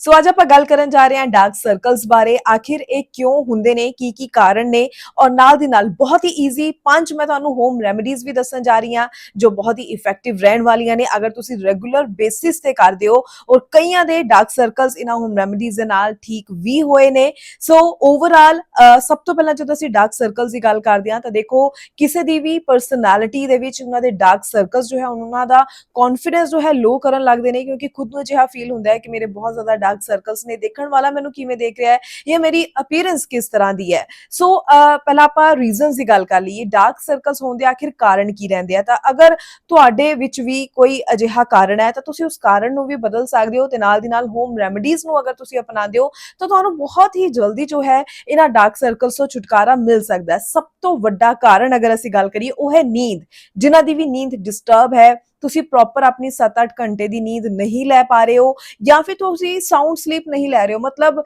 ਸੋ ਅੱਜ ਆਪਾਂ ਗੱਲ ਕਰਨ ਜਾ ਰਹੇ ਹਾਂ ਡਾਰਕ ਸਰਕਲਸ ਬਾਰੇ। ਆਖਿਰ ਇਹ ਕਿਉਂ ਹੁੰਦੇ ਨੇ? ਕੀ ਕੀ ਕਾਰਨ ਨੇ? ਔਰ ਨਾਲ ਦੀ ਨਾਲ ਬਹੁਤ ਹੀ ਈਜ਼ੀ ਪੰਜ ਮੈਂ ਤੁਹਾਨੂੰ ਹੋਮ ਰੈਮਡੀਜ਼ ਵੀ ਦੱਸਣ ਜਾ ਰਹੀ ਹਾਂ, ਜੋ ਬਹੁਤ ਹੀ ਇਫੈਕਟਿਵ ਰਹਿਣ ਵਾਲੀਆਂ ਨੇ। ਅਗਰ ਤੁਸੀਂ ਰੈਗੂਲਰ ਬੇਸਿਸ ਤੇ ਕਰਦੇ ਹੋ ਔਰ ਕਈਆਂ ਦੇ ਡਾਰਕ ਸਰਕਲਸ ਇਹਨਾਂ ਹੋਮ ਰੈਮਡੀਜ਼ ਦੇ ਨਾਲ ਠੀਕ ਵੀ ਹੋਏ ਨੇ। ਸੋ ਓਵਰਆਲ ਸਭ ਤੋਂ ਪਹਿਲਾਂ ਜਦੋਂ ਅਸੀਂ ਡਾਰਕ ਸਰਕਲਸ ਦੀ ਗੱਲ ਕਰਦੇ ਹਾਂ ਤਾਂ ਦੇਖੋ, ਕਿਸੇ ਦੀ ਵੀ ਪਰਸਨੈਲਿਟੀ ਦੇ ਵਿੱਚ ਉਹਨਾਂ ਦੇ ਡਾਰਕ ਸਰਕਲਸ ਜੋ ਹੈ, ਉਹਨਾਂ ਦਾ ਕੌਨਫੀਡੈਂਸ ਜੋ ਹੈ ਲੋ ਕਰਨ ਲੱਗਦੇ ਨੇ। ਕਿਉਂਕਿ ਖੁਦ ਨੂੰ ਅਜਿਹਾ ਫੀਲ ਹੁੰਦਾ ਹੈ ਕਿ ਮੇਰੇ ਬਹੁਤ ਜ਼ਿਆਦਾ ਡਾਰਕ ਸਰਕਲਸ ਨੇ ਦੇਖਣ ਵਾਲਾ ਮੈਨੂੰ ਕਿਵੇਂ ਦੇਖ ਰਿਹਾ ਹੈ ਜਾਂ ਮੇਰੀ ਅਪੀਅਰੈਂਸ ਕਿਸ ਤਰ੍ਹਾਂ ਦੀ ਹੈ? ਸੋ ਪਹਿਲਾਂ ਆਪਾਂ ਰੀਜ਼ਨਸ ਦੀ ਗੱਲ ਕਰ ਲਈਏ ਡਾਰਕ ਸਰਕਲਸ ਹੋਣ ਦੇ ਆਖਿਰ ਕਾਰਨ ਕੀ ਰਹਿੰਦੇ ਆ? ਤਾਂ ਅਗਰ ਤੁਹਾਡੇ ਵਿੱਚ ਵੀ ਕੋਈ ਅਜਿਹਾ ਕਾਰਨ ਹੈ, ਤਾਂ ਤੁਸੀਂ ਉਸ ਕਾਰਨ ਨੂੰ ਵੀ ਬਦਲ ਸਕਦੇ ਹੋ ਤੇ ਨਾਲ ਦੀ ਨਾਲ ਹੋਮ ਰੈਮਡੀਜ਼ ਨੂੰ ਅਗਰ ਤੁਸੀਂ ਅਪਣਾਉਂਦੇ ਹੋ, ਤਾਂ ਤੁਹਾਨੂੰ ਬਹੁਤ ਹੀ ਜਲਦੀ ਜੋ ਹੈ, ਇਹਨਾਂ ਡਾਰਕ ਸਰਕਲਸ ਤੋਂ ਛੁਟਕਾਰਾ ਮਿਲ ਸਕਦਾ ਹੈ। ਸਭ ਤੋਂ ਵੱਡਾ ਕਾਰਨ ਅਗਰ ਅਸੀਂ ਗੱਲ ਕਰੀਏ, ਉਹ ਹੈ ਨੀਂਦ। ਜਿਨ੍ਹਾਂ ਦੀ ਵੀ ਨੀਂਦ ਡਿਸਟਰਬ ਹੈ ਤੁਸੀਂ ਪ੍ਰੋਪਰ ਆਪਣੀ 7-8 ਘੰਟੇ ਦੀ ਨੀਂਦ ਨਹੀਂ ਲੈ ਪਾ ਰਹੇ ਹੋ ਜਾਂ ਫਿਰ ਤੁਸੀਂ ਸਾਊਂਡ ਸਲੀਪ ਨਹੀਂ ਲੈ ਰਹੇ ਹੋ? ਮਤਲਬ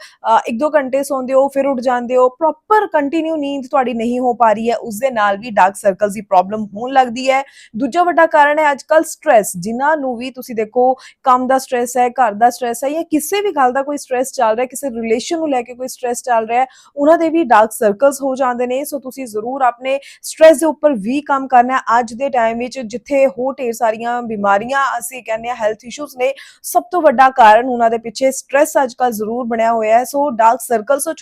1-2 ਘੰਟੇ ਸੌਂਦੇ ਹੋ, ਫਿਰ ਉੱਠ ਜਾਂਦੇ ਹੋ ਪ੍ਰੋਪਰ ਕੰਟੀਨਿਊ ਨੀਂਦ ਤੁਹਾਡੀ ਨਹੀਂ ਹੋ ਪਾ ਰਹੀ ਹੈ, ਉਸ ਦੇ ਨਾਲ ਵੀ ਡਾਰਕ ਸਰਕਲਸ ਦੀ ਪ੍ਰੋਬਲਮ ਹੋਣ ਲੱਗਦੀ ਹੈ। ਦੂਜਾ ਵੱਡਾ ਕਾਰਨ ਹੈ ਅੱਜਕੱਲ ਸਟ्रेस ਜਿਨ੍ਹਾਂ ਨੂੰ ਵੀ ਤੁਸੀਂ ਦੇਖੋ, ਕੰਮ ਦਾ ਸਟ्रेस ਹੈ, ਘਰ ਦਾ ਸਟ्रेस ਹੈ ਜਾਂ ਕਿਸੇ ਵੀ ਗੱਲ ਦਾ ਕੋਈ ਸਟ्रेस ਚੱਲ ਰਿਹਾ, ਕਿਸੇ ਰਿਲੇਸ਼ਨ ਨੂੰ ਲੈ ਕੇ ਕੋਈ ਸਟ्रेस ਚੱਲ ਰਿਹਾ ਉਹਨਾਂ ਦੇ ਵੀ ਡਾਰਕ ਸਰਕਲਸ ਹੋ ਜਾਂਦੇ ਨੇ। ਸੋ ਤੁਸੀਂ ਜ਼ਰੂਰ ਆਪਣੇ ਸਟ्रेस ਦੇ ਉੱਪਰ ਵੀ ਕੰਮ ਕਰਨਾ ਅੱਜ ਦੇ ਟਾਈਮ ਵਿੱਚ ਜਿੱਥੇ ਹੋ ਢੇਰ ਸਾਰੀਆਂ ਜਿਹੜੀਆਂ ਬਿਮਾਰੀਆਂ, ਅਸੀਂ ਕਹਿੰਦੇ ਆ ਹੈਲਥ ਇਸ਼ੂਜ਼ ਨੇ, ਸਭ ਤੋਂ ਵੱਡਾ ਕਾਰਨ ਉਹਨਾਂ ਦੇ ਪਿੱਛੇ ਸਟ्रेस ਅੱਜਕੱਲ ਜ਼ਰੂਰ ਬਣਿਆ ਹੋਇਆ ਹੈ। ਸੋ ਡਾਰਕ ਸਰਕਲ ਤੋਂ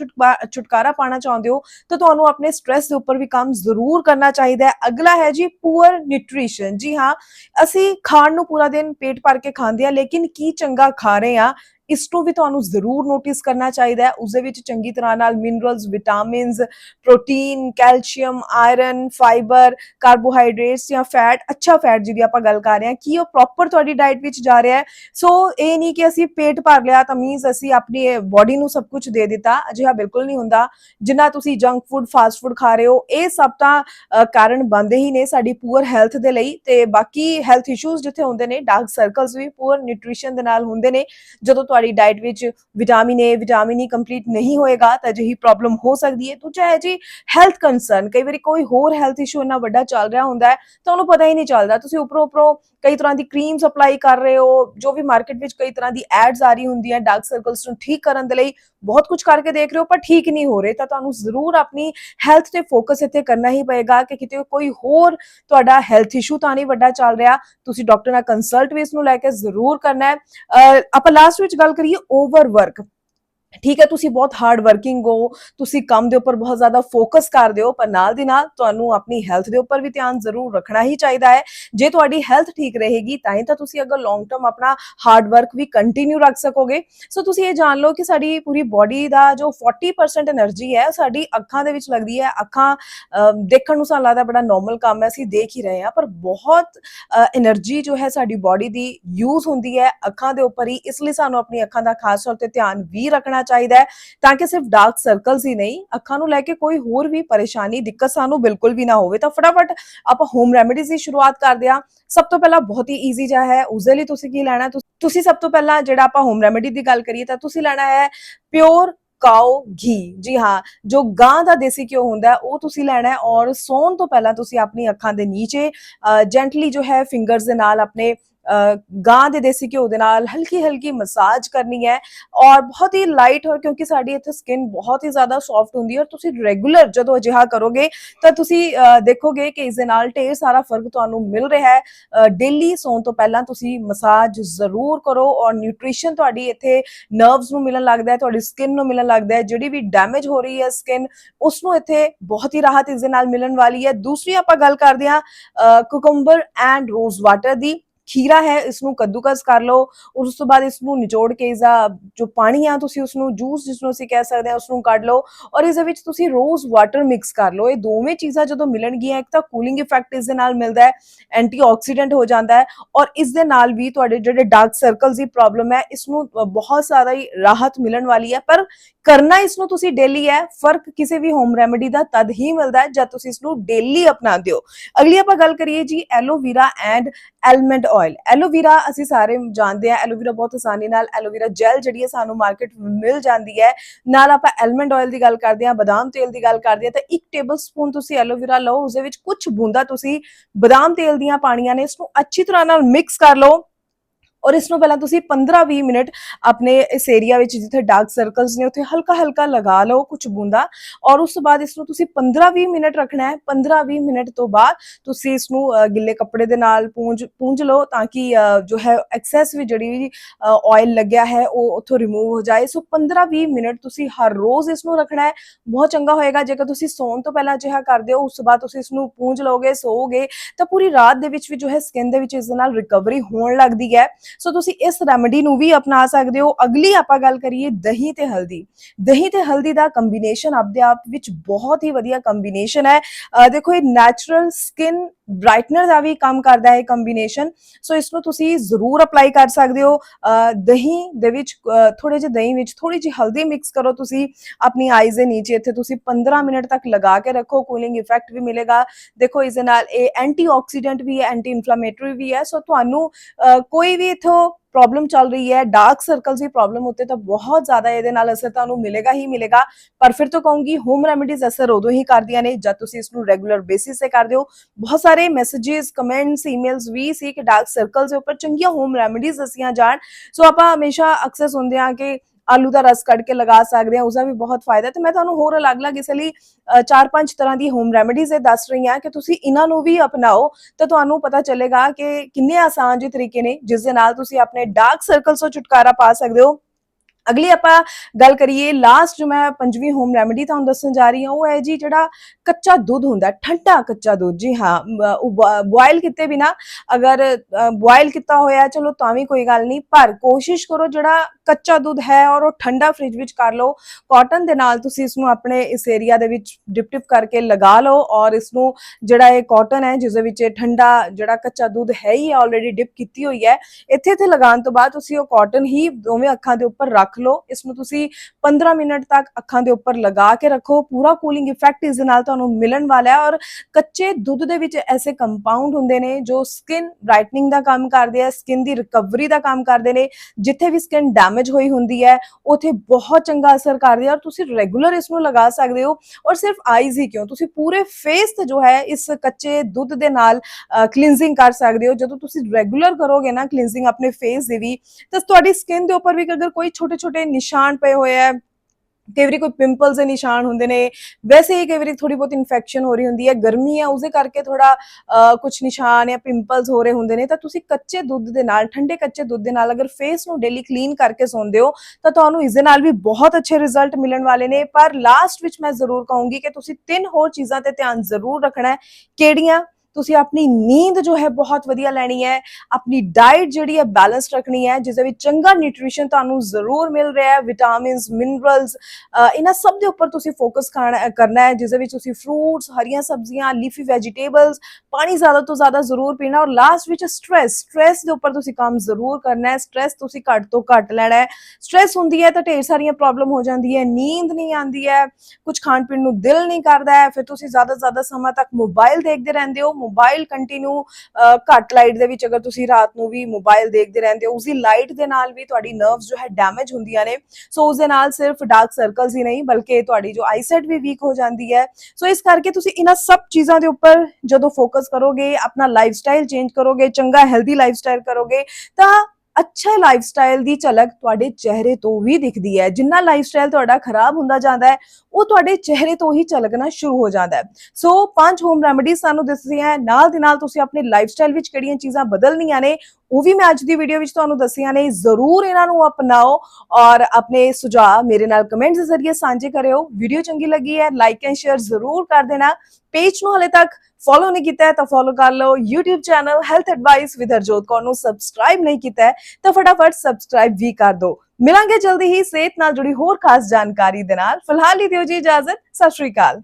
ਛੁਟਕਾਰਾ ਪਾਣਾ ਚਾਹੁੰਦੇ ਹੋ, ਤਾਂ ਤੁਹਾਨੂੰ ਆਪਣੇ ਸਟ्रेस ਦੇ ਉੱਪਰ ਵੀ ਕੰਮ ਜ਼ਰੂਰ ਕਰਨਾ ਚਾਹੀਦਾ ਹੈ। ਅਗਲਾ ਹੈ ਜੀ ਪੂਅਰ ਨਿਊਟ੍ਰੀਸ਼ਨ ਜੀ ਹਾਂ, ਅਸੀਂ ਖਾਣ ਨੂੰ ਪੂਰਾ ਦਿਨ ਪੇਟ ਭਰ ਕੇ ਖਾਂਦੇ ਆ ਲੇਕਿਨ ਕੀ ਚੰਗਾ ਖਾ ਰਹੇ ਆ ਇਸ ਨੂੰ ਵੀ ਤੁਹਾਨੂੰ ਜ਼ਰੂਰ ਨੋਟਿਸ ਕਰਨਾ ਚਾਹੀਦਾ ਹੈ। ਉਸ ਦੇ ਵਿੱਚ ਚੰਗੀ ਤਰ੍ਹਾਂ ਨਾਲ minerals vitamins protein calcium iron fibre carbohydrates ਜਾਂ ਫੈਟ ਅੱਛਾ ਫੈਟ ਜਿਹਦੀ ਆਪਾਂ ਗੱਲ ਕਰ ਰਹੇ ਹਾਂ, ਕੀ ਉਹ ਪ੍ਰੋਪਰ ਤੁਹਾਡੀ ਡਾਈਟ ਵਿੱਚ ਜਾ ਰਿਹਾ ਹੈ। ਸੋ ਇਹ ਨਹੀਂ ਕਿ ਅਸੀਂ ਪੇਟ ਭਰ ਲਿਆ ਤਾਂ ਮੀਨਸ ਅਸੀਂ ਆਪਣੀ ਬਾਡੀ ਨੂੰ ਸਭ ਕੁਝ ਦੇ ਦਿੱਤਾ, ਅਜਿਹਾ ਬਿਲਕੁਲ ਨਹੀਂ ਹੁੰਦਾ। ਜਿੰਨਾ ਤੁਸੀਂ ਜੰਕ ਫੂਡ ਫਾਸਟ ਫੂਡ ਖਾ ਰਹੇ ਹੋ, ਇਹ ਸਭ ਤਾਂ ਕਾਰਨ ਬਣਦੇ ਹੀ ਨੇ ਸਾਡੀ ਪੂਅਰ ਹੈਲਥ ਦੇ ਲਈ। ਤੇ ਬਾਕੀ ਹੈਲਥ ਇਸ਼ੂਜ਼ ਜਿੱਥੇ ਹੁੰਦੇ ਨੇ ਡਾਰਕ ਸਰਕਲਸ ਵੀ ਪੂਅਰ ਨਿਊਟ੍ਰੀਸ਼ਨ ਦੇ ਨਾਲ ਹੁੰਦੇ ਨੇ। ਜਦੋਂ ਤੁਹਾਡੀ ਡਾਈਟ ਵਿੱਚ vitamin A vitamin E complete ਨਹੀਂ ਹੋਏਗਾ ਤਾਂ ਅਜਿਹੀ ਪ੍ਰੋਬਲਮ ਹੋ ਸਕਦੀ ਹੈ। ਦੂਜਾ ਹੈ ਜੀ ਹੈਲਥ ਕੰਸਰਨ ਕਈ ਵਾਰੀ ਕੋਈ ਹੋਰ ਹੈਲਥ ਇਸ਼ੂ ਇੰਨਾ ਵੱਡਾ ਚੱਲ ਰਿਹਾ ਹੁੰਦਾ ਹੈ ਤਾਂ ਉਹਨੂੰ ਪਤਾ ਹੀ ਨਹੀਂ ਚੱਲਦਾ। ਤੁਸੀਂ ਉੱਪਰੋਂ ਉੱਪਰੋਂ ਕਈ ਤਰ੍ਹਾਂ ਦੀ ਕਰੀਮਸ ਅਪਲਾਈ ਕਰ ਰਹੇ ਹੋ, ਜੋ ਵੀ ਮਾਰਕੀਟ ਵਿੱਚ ਕਈ ਤਰ੍ਹਾਂ ਦੀ ਐਡਸ ਆ ਰਹੀ ਹੁੰਦੀਆਂ ਡਾਰਕ ਸਰਕਲਸ ਨੂੰ ਠੀਕ ਕਰਨ ਦੇ ਲਈ ਬਹੁਤ ਕੁਝ ਕਰਕੇ ਦੇਖ ਰਹੇ ਹੋ, ਪਰ ਠੀਕ ਨਹੀਂ ਹੋ ਰਹੇ, ਤਾਂ ਤੁਹਾਨੂੰ ਜ਼ਰੂਰ ਆਪਣੀ ਹੈਲਥ ਤੇ ਫੋਕਸ ਇੱਥੇ ਕਰਨਾ ਹੀ ਪਏਗਾ ਕਿ ਕਿਤੇ ਕੋਈ ਹੋਰ ਤੁਹਾਡਾ ਹੈਲਥ ਇਸ਼ੂ ਤਾਂ ਨਹੀਂ ਵੱਡਾ ਚੱਲ ਰਿਹਾ, ਤੁਸੀਂ ਡਾਕਟਰ ਨਾਲ ਕੰਸਲਟ ਵੀ ਇਸ ਨੂੰ ਲੈ ਕੇ ਜ਼ਰੂਰ ਕਰਨਾ ਹੈ। ਆਪਾਂ ਲਾਸਟ ਵਿੱਚ ਗੱਲ ਕਰੀਏ ਓਵਰ ਵਰਕ ਠੀਕ ਹੈ, ਤੁਸੀਂ ਬਹੁਤ ਹਾਰਡ ਵਰਕਿੰਗ ਹੋ, ਤੁਸੀਂ ਕੰਮ ਦੇ ਉੱਪਰ ਬਹੁਤ ਜ਼ਿਆਦਾ ਫੋਕਸ ਕਰਦੇ ਹੋ, ਪਰ ਨਾਲ ਦੀ ਨਾਲ ਤੁਹਾਨੂੰ ਆਪਣੀ ਹੈਲਥ ਦੇ ਉੱਪਰ ਵੀ ਧਿਆਨ ਜ਼ਰੂਰ ਰੱਖਣਾ ਹੀ ਚਾਹੀਦਾ ਹੈ। ਜੇ ਤੁਹਾਡੀ ਹੈਲਥ ਠੀਕ ਰਹੇਗੀ, ਤਾਂ ਹੀ ਤਾਂ ਤੁਸੀਂ ਅਗਰ ਲੌਂਗ ਟਰਮ ਆਪਣਾ ਹਾਰਡ ਵਰਕ ਵੀ ਕੰਟੀਨਿਊ ਰੱਖ ਸਕੋਗੇ। ਸੋ ਤੁਸੀਂ ਇਹ ਜਾਣ ਲਓ ਕਿ ਸਾਡੀ ਪੂਰੀ ਬਾਡੀ ਦਾ ਜੋ 40% એનર્ਜੀ ਹੈ ਸਾਡੀ ਅੱਖਾਂ ਦੇ ਵਿੱਚ ਲੱਗਦੀ ਹੈ। ਅੱਖਾਂ ਦੇਖਣ ਨੂੰ ਸਾਨੂੰ ਲੱਗਦਾ ਬੜਾ ਨਾਰਮਲ ਕੰਮ ਹੈ, ਅਸੀਂ ਦੇਖ ਹੀ ਰਹੇ ਹਾਂ, ਪਰ ਬਹੁਤ એનર્ਜੀ ਜੋ ਹੈ ਸਾਡੀ ਬਾਡੀ ਦੀ ਯੂਜ਼ ਹੁੰਦੀ ਹੈ ਅੱਖਾਂ ਦੇ ਉੱਪਰ ਹੀ। ਇਸ ਲਈ ਸਾਨੂੰ ਆਪਣੀ ਅੱਖਾਂ ਦਾ ਖਾਸ ਤੌਰ ਤੇ ਧਿਆਨ ਵੀ ਰੱਖਣਾ ਚਾਹੀਦਾ ਹੈ, ਤਾਂ ਕਿ ਸਿਰਫ ਡਾਰਕ ਸਰਕਲਸ ਹੀ ਨਹੀਂ, ਅੱਖਾਂ ਨੂੰ ਲੈ ਕੇ ਕੋਈ ਹੋਰ ਵੀ ਪਰੇਸ਼ਾਨੀ, ਦਿੱਕਤ ਸਾਨੂੰ ਬਿਲਕੁਲ ਵੀ ਨਾ ਹੋਵੇ। ਤਾਂ ਫਟਾਫਟ ਆਪਾਂ ਹੋਮ ਰੈਮੇਡੀਜ਼ ਦੀ ਸ਼ੁਰੂਆਤ ਕਰਦੇ ਹਾਂ। ਸਭ ਤੋਂ ਪਹਿਲਾਂ ਬਹੁਤ ਹੀ ਈਜ਼ੀ ਜਿਹਾ ਹੈ। ਉਸ ਦੇ ਲਈ ਤੁਸੀਂ ਕੀ ਲੈਣਾ ਤੁਸੀਂ ਸਭ ਤੋਂ ਪਹਿਲਾਂ ਜਿਹੜਾ ਆਪਾਂ ਹੋਮ ਰੈਮੇਡੀ ਦੀ ਗੱਲ ਕਰੀਏ, ਤਾਂ ਤੁਸੀਂ ਲੈਣਾ ਹੈ ਪਿਓਰ ਕਾਓ ਘੀ। ਜੀ ਹਾਂ, ਜੋ ਗਾਂ ਦਾ ਦੇਸੀ ਘਿਓ ਹੁੰਦਾ ਉਹ ਤੁਸੀਂ ਲੈਣਾ ਹੈ ਔਰ ਸੌਣ ਤੋਂ ਪਹਿਲਾਂ ਤੁਸੀਂ ਆਪਣੀ ਅੱਖਾਂ ਦੇ ਨੀਚੇ ਜੈਂਟਲੀ ਜੋ ਹੈ ਫਿੰਗਰਸ ਦੇ ਨਾਲ ਆਪਣੇ ਗਾਂ ਦੇ ਦੇਸੀ ਘਿਓ ਦੇ ਨਾਲ ਹਲਕੀ ਹਲਕੀ ਮਸਾਜ ਕਰਨੀ ਹੈ ਔਰ ਬਹੁਤ ਹੀ ਲਾਈਟ ਔਰ ਕਿਉਂਕਿ ਸਾਡੀ ਇੱਥੇ ਸਕਿਨ ਬਹੁਤ ਹੀ ਜ਼ਿਆਦਾ ਸੌਫਟ ਹੁੰਦੀ ਹੈ ਔਰ ਤੁਸੀਂ ਰੈਗੂਲਰ ਜਦੋਂ ਅਜਿਹਾ ਕਰੋਗੇ ਤਾਂ ਤੁਸੀਂ ਦੇਖੋਗੇ ਕਿ ਇਸ ਦੇ ਨਾਲ ਢੇਰ ਸਾਰਾ ਫ਼ਰਕ ਤੁਹਾਨੂੰ ਮਿਲ ਰਿਹਾ ਹੈ। ਡੇਲੀ ਸੌਣ ਤੋਂ ਪਹਿਲਾਂ ਤੁਸੀਂ ਮਸਾਜ ਜ਼ਰੂਰ ਕਰੋ ਔਰ ਨਿਊਟ੍ਰੀਸ਼ਨ ਤੁਹਾਡੀ ਇੱਥੇ ਨਰਵਸ ਨੂੰ ਮਿਲਣ ਲੱਗਦਾ ਹੈ, ਤੁਹਾਡੀ ਸਕਿਨ ਨੂੰ ਮਿਲਣ ਲੱਗਦਾ ਹੈ, ਜਿਹੜੀ ਵੀ ਡੈਮੇਜ ਹੋ ਰਹੀ ਹੈ ਸਕਿਨ ਉਸ ਨੂੰ ਇੱਥੇ ਬਹੁਤ ਹੀ ਰਾਹਤ ਇਸ ਦੇ ਨਾਲ ਮਿਲਣ ਵਾਲੀ ਹੈ। ਦੂਸਰੀ ਆਪਾਂ ਗੱਲ ਕਰਦੇ ਹਾਂ ਕੁਕੰਬਰ ਐਂਡ ਰੋਜ਼ ਵਾਟਰ ਦੀ। ਖੀਰਾ ਹੈ ਇਸ ਨੂੰ ਕੱਦੂਕਸ ਕਰ ਲਓ, ਔਰ ਉਸ ਤੋਂ ਬਾਅਦ ਇਸ ਨੂੰ ਨਿਚੋੜ ਕੇ ਇਸਦਾ ਜੋ ਪਾਣੀ ਆ, ਤੁਸੀਂ ਉਸ ਨੂੰ ਜੂਸ ਜਿਸ ਨੂੰ ਅਸੀਂ ਕਹਿ ਸਕਦੇ ਹਾਂ ਉਸ ਨੂੰ ਕੱਢ ਲਓ, ਔਰ ਇਸ ਦੇ ਵਿੱਚ ਤੁਸੀਂ ਰੋਜ਼ ਵਾਟਰ ਮਿਕਸ ਕਰ ਲਓ। ਇਹ ਦੋਵੇਂ ਚੀਜ਼ਾਂ ਜਦੋਂ ਮਿਲਣਗੀਆਂ, ਇੱਕ ਤਾਂ ਕੂਲਿੰਗ ਇਫੈਕਟ ਇਸ ਦੇ ਨਾਲ ਮਿਲਦਾ ਹੈ ਐਂਟੀਆਕਸੀਡੈਂਟ ਹੋ ਜਾਂਦਾ ਹੈ, ਔਰ ਇਸ ਦੇ ਨਾਲ ਵੀ ਤੁਹਾਡੇ ਜਿਹੜੇ ਡਾਰਕ ਸਰਕਲਸ ਦੀ ਪ੍ਰੋਬਲਮ ਹੈ ਇਸ ਨੂੰ ਬਹੁਤ ਜ਼ਿਆਦਾ ਹੀ ਰਾਹਤ ਮਿਲਣ ਵਾਲੀ ਹੈ। ਪਰ ਕਰਨਾ ਇਸ ਨੂੰ ਤੁਸੀਂ ਡੇਲੀ ਹੈ, ਫ਼ਰਕ ਕਿਸੇ ਵੀ ਹੋਮ ਰੈਮੇਡੀ ਦਾ ਤਦ ਹੀ ਮਿਲਦਾ ਹੈ, ਜਦ ਤੁਸੀਂ ਇਸ ਨੂੰ ਡੇਲੀ ਅਪਣਾਉਂਦੇ ਹੋ। ਅਗਲੀ ਆਪਾਂ ਗੱਲ ਕਰੀਏ ਜੀ aloe vera and almond oil aloe vera ਅਸੀਂ ਸਾਰੇ ਜਾਣਦੇ ਆ ਐਲੋਵੀਰਾ ਬਹੁਤ ਆਸਾਨੀ ਨਾਲ ਐਲੋਵੀਰਾ ਜੈਲ ਜਿਹੜੀ ਹੈ ਸਾਨੂੰ ਮਾਰਕੀਟ ਮਿਲ ਜਾਂਦੀ ਹੈ। ਨਾਲ ਆਪਾਂ ਐਲਮੰਡ ਆਇਲ ਦੀ ਗੱਲ ਕਰਦੇ ਆ ਬਦਾਮ ਤੇਲ ਦੀ ਗੱਲ ਕਰਦੇ ਆ ਤਾਂ 1 ਟੇਬਲਸਪੂਨ ਤੁਸੀਂ ਐਲੋਵੀਰਾ ਲਓ ਉਸ ਦੇ ਵਿੱਚ ਕੁਝ ਬੂੰਦਾਂ ਤੁਸੀਂ ਬਦਾਮ ਤੇਲ ਦੀਆਂ ਪਾਣੀਆਂ ਨੇ, ਇਸ ਨੂੰ ਅੱਛੀ ਤਰ੍ਹਾਂ ਨਾਲ ਮਿਕਸ ਕਰ ਲਓ। ਔਰ ਇਸ ਨੂੰ ਪਹਿਲਾਂ ਤੁਸੀਂ 15-20 ਮਿੰਟ ਆਪਣੇ ਇਸ ਏਰੀਆ ਵਿੱਚ ਜਿੱਥੇ ਡਾਰਕ ਸਰਕਲਸ ਨੇ, ਉੱਥੇ ਹਲਕਾ ਹਲਕਾ ਲਗਾ ਲਓ ਕੁਝ ਬੂੰਦਾ ਔਰ ਉਸ ਤੋਂ ਬਾਅਦ ਇਸ ਨੂੰ ਤੁਸੀਂ 15-20 ਮਿੰਟ ਰੱਖਣਾ ਹੈ। 15-20 ਮਿੰਟ ਤੋਂ ਬਾਅਦ ਤੁਸੀਂ ਇਸ ਨੂੰ ਗਿੱਲੇ ਕੱਪੜੇ ਦੇ ਨਾਲ ਪੂੰਝ ਪੂੰਝ ਲਓ ਤਾਂ ਕਿ ਜੋ ਹੈ ਐਕਸੈਸ ਵੀ ਜਿਹੜੀ ਵੀ ਆਇਲ ਲੱਗਿਆ ਹੈ ਉਹ ਉੱਥੋਂ ਰਿਮੂਵ ਹੋ ਜਾਏ। ਸੋ 15-20 ਮਿੰਟ ਤੁਸੀਂ ਹਰ ਰੋਜ਼ ਇਸ ਨੂੰ ਰੱਖਣਾ ਹੈ। ਬਹੁਤ ਚੰਗਾ ਹੋਏਗਾ। ਜੇਕਰ ਤੁਸੀਂ ਸੌਣ ਤੋਂ ਪਹਿਲਾਂ ਅਜਿਹਾ ਕਰਦੇ ਹੋ, ਉਸ ਤੋਂ ਬਾਅਦ ਤੁਸੀਂ ਇਸ ਨੂੰ ਪੂੰਝ ਲਓਗੇ, ਸੋਓਗੇ ਤਾਂ ਪੂਰੀ ਰਾਤ ਦੇ ਵਿੱਚ ਵੀ ਜੋ ਹੈ ਸਕਿਨ ਦੇ ਵਿੱਚ ਇਸ ਦੇ ਨਾਲ ਰਿਕਵਰੀ ਹੋਣ ਲੱਗਦੀ ਹੈ। ਸੋ ਤੁਸੀਂ ਇਸ ਰੈਮਡੀ ਨੂੰ ਵੀ ਅਪਣਾ ਸਕਦੇ ਹੋ। ਅਗਲੀ ਆਪਾਂ ਗੱਲ ਕਰੀਏ ਦਹੀਂ ਤੇ ਹਲਦੀ। ਦਹੀਂ ਤੇ ਹਲਦੀ ਦਾ ਕੰਬੀਨੇਸ਼ਨ ਆਪਦੇ ਆਪ ਵਿੱਚ ਬਹੁਤ ਹੀ ਵਧੀਆ ਕੰਬੀਨੇਸ਼ਨ ਹੈ। ਅਹ ਦੇਖੋ, ਇਹ ਨੈਚੁਰਲ ਸਕਿਨ ਬ੍ਰਾਈਟਨਰ ਦਾ ਵੀ ਕੰਮ ਕਰਦਾ ਹੈ ਕੰਬੀਨੇਸ਼ਨ ਸੋ ਇਸ ਨੂੰ ਤੁਸੀਂ ਜ਼ਰੂਰ ਅਪਲਾਈ ਕਰ ਸਕਦੇ ਹੋ। ਦਹੀਂ ਦੇ ਵਿੱਚ ਥੋੜੇ ਜਿਹੇ ਦਹੀਂ ਵਿੱਚ ਥੋੜੀ ਜਿਹੀ ਹਲਦੀ ਮਿਕਸ ਕਰੋ ਤੁਸੀਂ। ਆਪਣੀ ਆਈਜ਼ ਦੇ ਨੀਚੇ ਇੱਥੇ ਤੁਸੀਂ 15 ਮਿੰਟ ਤੱਕ ਲਗਾ ਕੇ ਰੱਖੋ। ਕੂਲਿੰਗ ਇਫੈਕਟ ਵੀ ਮਿਲੇਗਾ। ਦੇਖੋ, ਇਸ ਦੇ ਨਾਲ ਇਹ ਐਂਟੀਆਕਸੀਡੈਂਟ ਵੀ ਹੈ ਐਂਟੀ ਇਨਫਲੇਮੇਟਰੀ ਵੀ ਹੈ। ਸੋ ਤੁਹਾਨੂੰ ਕੋਈ ਵੀ ਇਥੋਂ ਪ੍ਰੋਬਲਮ ਚੱਲ ਰਹੀ ਹੈ ਡਾਰਕ ਸਰਕਲਸ ਦੀ ਪ੍ਰੋਬਲਮ ਉੱਤੇ ਤਾਂ ਬਹੁਤ ਜ਼ਿਆਦਾ ਇਹਦੇ ਨਾਲ ਅਸਰ ਤੁਹਾਨੂੰ ਮਿਲੇਗਾ ਹੀ ਮਿਲੇਗਾ। ਪਰ ਫਿਰ ਤੋਂ ਕਹੂੰਗੀ ਹੋਮ ਰੈਮਡੀਜ਼ ਅਸਰ ਉਦੋਂ ਹੀ ਕਰਦੀਆਂ ਨੇ ਜਦ ਤੁਸੀਂ ਇਸ ਨੂੰ ਰੈਗੂਲਰ ਬੇਸਿਸ ਤੇ ਕਰਦੇ ਹੋ। ਬਹੁਤ ਸਾਰੇ ਮੈਸੇजेस ਕਮੈਂਟਸ ਈਮੇਲਸ ਵੀ ਸੀ ਕਿ ਡਾਰਕ ਸਰਕਲਸ ਦੇ ਉੱਪਰ ਚੰਗੀਆਂ ਹੋਮ ਰੈਮਡੀਜ਼ ਦਸੀਆਂ ਜਾਣ। ਸੋ ਆਪਾਂ ਹਮੇਸ਼ਾ ਅਕਸਰ ਸੁਣਦੇ ਹਾਂ ਕਿ ਆਲੂ ਦਾ ਰਸ ਕੱਢ ਕੇ ਲਗਾ ਸਕਦੇ ਹਾਂ ਉਸਦਾ ਵੀ ਬਹੁਤ ਫਾਇਦਾ ਤੇ ਮੈਂ ਤੁਹਾਨੂੰ ਹੋਰ ਅਲੱਗ-ਅਲੱਗ ਇਸ ਲਈ ਅ, ਚਾਰ ਪੰਜ ਤਰ੍ਹਾਂ ਦੀ ਹੋਮ ਰੈਮੇਡੀਜ਼ ਇਹ ਦੱਸ ਰਹੀ ਹਾਂ ਕਿ ਤੁਸੀਂ ਇਹਨਾਂ ਨੂੰ ਵੀ ਅਪਣਾਓ ਤਾਂ ਤੁਹਾਨੂੰ ਪਤਾ ਚੱਲੇਗਾ ਕਿ ਕਿੰਨੇ ਆਸਾਨ ਜਿਹੇ ਤਰੀਕੇ ਨੇ ਜਿਸ ਦੇ ਨਾਲ ਤੁਸੀਂ ਆਪਣੇ ਡਾਰਕ ਸਰਕਲਸ ਤੋਂ ਛੁਟਕਾਰਾ ਪਾ ਸਕਦੇ ਹੋ। ਅਗਲੀ ਆਪਾਂ ਗੱਲ ਕਰੀਏ ਲਾਸਟ ਜੋ ਮੈਂ ਪੰਜਵੀਂ ਹੋਮ ਰੈਮਡੀ ਤੁਹਾਨੂੰ ਦੱਸਣ ਜਾ ਰਹੀ ਹਾਂ, ਉਹ ਹੈ ਜੀ ਜਿਹੜਾ ਕੱਚਾ ਦੁੱਧ ਹੁੰਦਾ, ਠੰਡਾ ਕੱਚਾ ਦੁੱਧ, ਜੀ ਹਾਂ ਬੋਇਲ ਕੀਤੇ ਬਿਨਾ ਅਗਰ ਬੋਇਲ ਕੀਤਾ ਹੋਇਆ, ਚਲੋ ਤਾਂ ਵੀ ਕੋਈ ਗੱਲ ਨਹੀਂ, ਪਰ ਕੋਸ਼ਿਸ਼ ਕਰੋ ਜਿਹੜਾ ਕੱਚਾ ਦੁੱਧ ਹੈ ਔਰ ਉਹ ਠੰਡਾ ਫ੍ਰਿਜ ਵਿੱਚ ਕਰ ਲਓ ਕਾਟਨ ਦੇ ਨਾਲ ਤੁਸੀਂ ਇਸ ਨੂੰ ਆਪਣੇ ਇਸ ਏਰੀਆ ਦੇ ਵਿੱਚ ਡਿਪ ਡਿਪ ਕਰਕੇ ਲਗਾ ਲਓ ਔਰ ਇਸ ਨੂੰ ਜਿਹੜਾ ਇਹ ਕਾਟਨ ਹੈ, ਜਿਸ ਦੇ ਵਿੱਚ ਇਹ ਠੰਡਾ ਜਿਹੜਾ ਕੱਚਾ ਦੁੱਧ ਹੈ ਹੀ ਆਲਰੇਡੀ ਡਿਪ ਕੀਤੀ ਹੋਈ ਹੈ, ਇੱਥੇ ਇੱਥੇ ਲਗਾਉਣ ਤੋਂ ਬਾਅਦ ਤੁਸੀਂ ਉਹ ਕਾਟਨ ਹੀ ਦੋਵੇਂ ਅੱਖਾਂ ਦੇ ਉੱਪਰ ਰੱਖ ਰੱਖ ਲਓ ਇਸ ਨੂੰ ਤੁਸੀਂ 15 ਮਿੰਟ ਤੱਕ ਅੱਖਾਂ ਦੇ ਉੱਪਰ ਲਗਾ ਕੇ ਰੱਖੋ, ਪੂਰਾ ਕੂਲਿੰਗ ਇਫੈਕਟ ਇਸ ਦੇ ਨਾਲ ਤੁਹਾਨੂੰ ਮਿਲਣ ਵਾਲਾ ਹੈ ਔਰ ਕੱਚੇ ਦੁੱਧ ਦੇ ਵਿੱਚ ਐਸੇ ਕੰਪਾਊਂਡ ਹੁੰਦੇ ਨੇ ਜੋ ਸਕਿਨ ਬ੍ਰਾਈਟਨਿੰਗ ਦਾ ਕੰਮ ਕਰਦੇ ਆ ਸਕਿਨ ਦੀ ਰਿਕਵਰੀ ਦਾ ਕੰਮ ਕਰਦੇ ਨੇ, ਜਿੱਥੇ ਵੀ ਸਕਿਨ ਡੈਮੇਜ ਹੋਈ ਹੁੰਦੀ ਹੈ, ਉਥੇ ਬਹੁਤ ਚੰਗਾ ਅਸਰ ਕਰਦੇ ਆ ਔਰ ਤੁਸੀਂ ਰੈਗੂਲਰ ਇਸ ਨੂੰ ਲਗਾ ਸਕਦੇ ਹੋ ਔਰ ਸਿਰਫ ਆਈਜ਼ ਹੀ ਕਿਉਂ? ਤੁਸੀਂ ਪੂਰੇ ਫੇਸ ਤੇ ਜੋ ਹੈ ਇਸ ਕੱਚੇ ਦੁੱਧ ਦੇ ਨਾਲ ਕਲੀਨਜ਼ਿੰਗ ਕਰ ਸਕਦੇ ਹੋ। ਜਦੋਂ ਤੁਸੀਂ ਰੈਗੂਲਰ ਕਰੋਗੇ ਨਾ ਕਲੀਨਜ਼ਿੰਗ ਆਪਣੇ ਫੇਸ ਦੀ ਵੀ, ਤਾਂ ਤੁਹਾਡੀ ਸਕਿਨ ਦੇ ਉੱਪਰ ਵੀ ਅਗਰ ਕੋਈ ਛੋਟੇ ਛੋਟੇ ਨਿਸ਼ਾਨ ਪਏ ਹੋਏ ਆ। ਕਈ ਵਾਰੀ ਕੋਈ ਪਿੰਪਲਸ ਦੇ ਨਿਸ਼ਾਨ ਹੁੰਦੇ ਨੇ। ਵੈਸੇ ਹੀ ਕਈ ਵਾਰੀ ਥੋੜੀ ਬਹੁਤ ਇਨਫੈਕਸ਼ਨ ਹੋ ਰਹੀ ਹੁੰਦੀ ਹੈ। ਗਰਮੀ ਹੈ ਉਸਦੇ ਕਰਕੇ ਥੋੜਾ ਕੁਝ ਨਿਸ਼ਾਨ ਜਾਂ ਪਿੰਪਲਸ ਹੋ ਰਹੇ ਹੁੰਦੇ ਨੇ। ਤਾਂ ਤੁਸੀਂ ਕੱਚੇ ਦੁੱਧ ਦੇ ਨਾਲ, ਠੰਡੇ ਕੱਚੇ ਦੁੱਧ ਦੇ ਨਾਲ ਅਗਰ ਫੇਸ ਨੂੰ ਡੇਲੀ ਕਲੀਨ ਕਰਕੇ ਸੌਂਦੇ ਹੋ, ਤਾਂ ਤੁਹਾਨੂੰ ਇਸ ਦੇ ਨਾਲ ਵੀ ਬਹੁਤ ਅੱਛੇ ਰਿਜ਼ਲਟ ਮਿਲਣ ਵਾਲੇ ਨੇ। ਪਰ ਲਾਸਟ ਵਿੱਚ ਮੈਂ ਜ਼ਰੂਰ ਕਹੂੰਗੀ ਕਿ ਤੁਸੀਂ ਤਿੰਨ ਹੋਰ ਚੀਜ਼ਾਂ ਤੇ ਧਿਆਨ ਜ਼ਰੂਰ ਰੱਖਣਾ ਹੈ। ਕਿਹੜੀਆਂ? ਤੁਸੀਂ ਆਪਣੀ ਨੀਂਦ ਜੋ ਹੈ ਬਹੁਤ ਵਧੀਆ ਲੈਣੀ ਹੈ, ਆਪਣੀ ਡਾਈਟ ਜਿਹੜੀ ਹੈ ਬੈਲੈਂਸ ਰੱਖਣੀ ਹੈ, ਜਿਸ ਦੇ ਵਿੱਚ ਚੰਗਾ ਨਿਊਟ੍ਰੀਸ਼ਨ ਤੁਹਾਨੂੰ ਜ਼ਰੂਰ ਮਿਲ ਰਿਹਾ ਹੈ ਵਿਟਾਮਿਨਸ ਮਿਨਰਲਸ ਇਹਨਾਂ ਸਭ ਦੇ ਉੱਪਰ ਤੁਸੀਂ ਫੋਕਸ ਕਰਨਾ ਹੈ, ਜਿਸ ਦੇ ਵਿੱਚ ਤੁਸੀਂ ਫਰੂਟਸ ਹਰੀਆਂ ਸਬਜ਼ੀਆਂ ਲੀਫੀ ਵੈਜੀਟੇਬਲਸ ਪਾਣੀ ਜ਼ਿਆਦਾ ਤੋਂ ਜ਼ਿਆਦਾ ਜ਼ਰੂਰ ਪੀਣਾ ਔਰ ਲਾਸਟ ਵਿੱਚ ਸਟ्रेस ਸਟ्रेस ਦੇ ਉੱਪਰ ਤੁਸੀਂ ਕੰਮ ਜ਼ਰੂਰ ਕਰਨਾ ਹੈ ਸਟ्रेस ਤੁਸੀਂ ਘੱਟ ਤੋਂ ਘੱਟ ਲੈਣਾ ਹੈ। ਸਟ्रेस ਹੁੰਦੀ ਹੈ ਤਾਂ ਢੇਰ ਸਾਰੀਆਂ ਪ੍ਰੋਬਲਮ ਹੋ ਜਾਂਦੀ ਹੈ, ਨੀਂਦ ਨਹੀਂ ਆਉਂਦੀ ਹੈ ਕੁਝ ਖਾਣ ਪੀਣ ਨੂੰ ਦਿਲ ਨਹੀਂ ਕਰਦਾ ਫਿਰ ਤੁਸੀਂ ਜ਼ਿਆਦਾ ਜ਼ਿਆਦਾ ਸਮਾਂ ਤੱਕ ਮੋਬਾਈਲ ਦੇਖਦੇ ਰਹਿੰਦੇ ਹੋ ਮੋਬਾਈਲ ਕੰਟੀਨਿਊ ਘੱਟ ਲਾਈਟ ਦੇ ਵਿੱਚ ਅਗਰ ਤੁਸੀਂ ਰਾਤ ਨੂੰ ਵੀ ਮੋਬਾਈਲ ਦੇਖਦੇ ਰਹਿੰਦੇ ਹੋ, ਉਸਦੀ ਲਾਈਟ ਦੇ ਨਾਲ ਵੀ ਤੁਹਾਡੀ ਨਰਵਸ ਜੋ ਹੈ ਡੈਮੇਜ ਹੁੰਦੀਆਂ ਨੇ। ਸੋ ਉਸ ਦੇ ਨਾਲ ਸਿਰਫ ਡਾਰਕ ਸਰਕਲਸ ਹੀ ਨਹੀਂ, ਬਲਕਿ ਤੁਹਾਡੀ ਜੋ ਆਈਸੈਟ ਵੀ ਵੀਕ ਹੋ ਜਾਂਦੀ ਹੈ। ਸੋ ਇਸ ਕਰਕੇ ਤੁਸੀਂ ਇਹਨਾਂ ਸਭ ਚੀਜ਼ਾਂ ਦੇ ਉੱਪਰ ਜਦੋਂ ਫੋਕਸ ਕਰੋਗੇ, ਆਪਣਾ ਲਾਈਫ ਸਟਾਈਲ ਚੇਂਜ ਕਰੋਗੇ, ਚੰਗਾ ਹੈਲਦੀ ਲਾਈਫ ਸਟਾਈਲ ਕਰੋਗੇ, ਤਾਂ ਅੱਛਾ ਲਾਈਫ ਸਟਾਈਲ ਦੀ ਝਲਕ ਤੁਹਾਡੇ ਚਿਹਰੇ ਤੋਂ ਵੀ ਦਿਖਦੀ ਹੈ। ਜਿੰਨਾ ਲਾਈਫ ਸਟਾਈਲ ਤੁਹਾਡਾ ਖਰਾਬ ਹੁੰਦਾ ਜਾਂਦਾ ਹੈ, ਉਹ ਤੁਹਾਡੇ ਚਿਹਰੇ ਤੋਂ ਹੀ ਝਲਕਣਾ ਸ਼ੁਰੂ ਹੋ ਜਾਂਦਾ ਹੈ। ਸੋ ਪੰਜ ਹੋਮ ਰੈਮੇਡੀਜ਼ ਸਾਨੂੰ ਹੈ। ਨਾਲ ਦੀ ਨਾਲ ਤੁਸੀਂ ਆਪਣੇ ਲਾਈਫ ਸਟਾਈਲ ਵਿੱਚ ਕਿਹੜੀਆਂ ਚੀਜ਼ਾਂ ਬਦਲਣੀਆਂ ਨੇ ਉਹ ਵੀ ਮੈਂ ਅੱਜ ਦੀ ਵੀਡੀਓ ਵਿੱਚ ਤੁਹਾਨੂੰ ਦੱਸੀਆਂ ਨੇ, ਜ਼ਰੂਰ ਇਹਨਾਂ ਨੂੰ ਅਪਣਾਓ ਔਰ ਆਪਣੇ ਸੁਝਾਅ ਮੇਰੇ ਨਾਲ ਕਮੈਂਟਸ ਦੇ ਜ਼ਰੀਏ ਸਾਂਝੇ ਕਰਿਓ। ਵੀਡੀਓ ਚੰਗੀ ਲੱਗੀ ਹੈ ਲਾਈਕ ਐਂਡ ਸ਼ੇਅਰ ਜ਼ਰੂਰ ਕਰ ਦੇਣਾ। ਪੇਜ ਨੂੰ ਹਲੇ ਤੱਕ ਫੋਲੋ ਨਹੀਂ ਕੀਤਾ ਹੈ ਤਾਂ ਫੋਲੋ ਕਰ ਲਓ। YouTube channel health advice with Harjot Kaur ਨੂੰ ਸਬਸਕ੍ਰਾਈਬ ਨਹੀਂ ਕੀਤਾ ਹੈ ਤਾਂ ਫਟਾਫਟ ਸਬਸਕ੍ਰਾਈਬ ਵੀ ਕਰ ਦਿਓ। ਮਿਲਾਂਗੇ ਜਲਦੀ ਹੀ ਸਿਹਤ ਨਾਲ ਜੁੜੀ ਹੋਰ ਖਾਸ ਜਾਣਕਾਰੀ ਦੇ ਨਾਲ। ਫਿਲਹਾਲ ਹੀ ਦਿਓ ਜੀ ਇਜਾਜ਼ਤ। ਸਤਿ ਸ਼੍ਰੀ ਅਕਾਲ।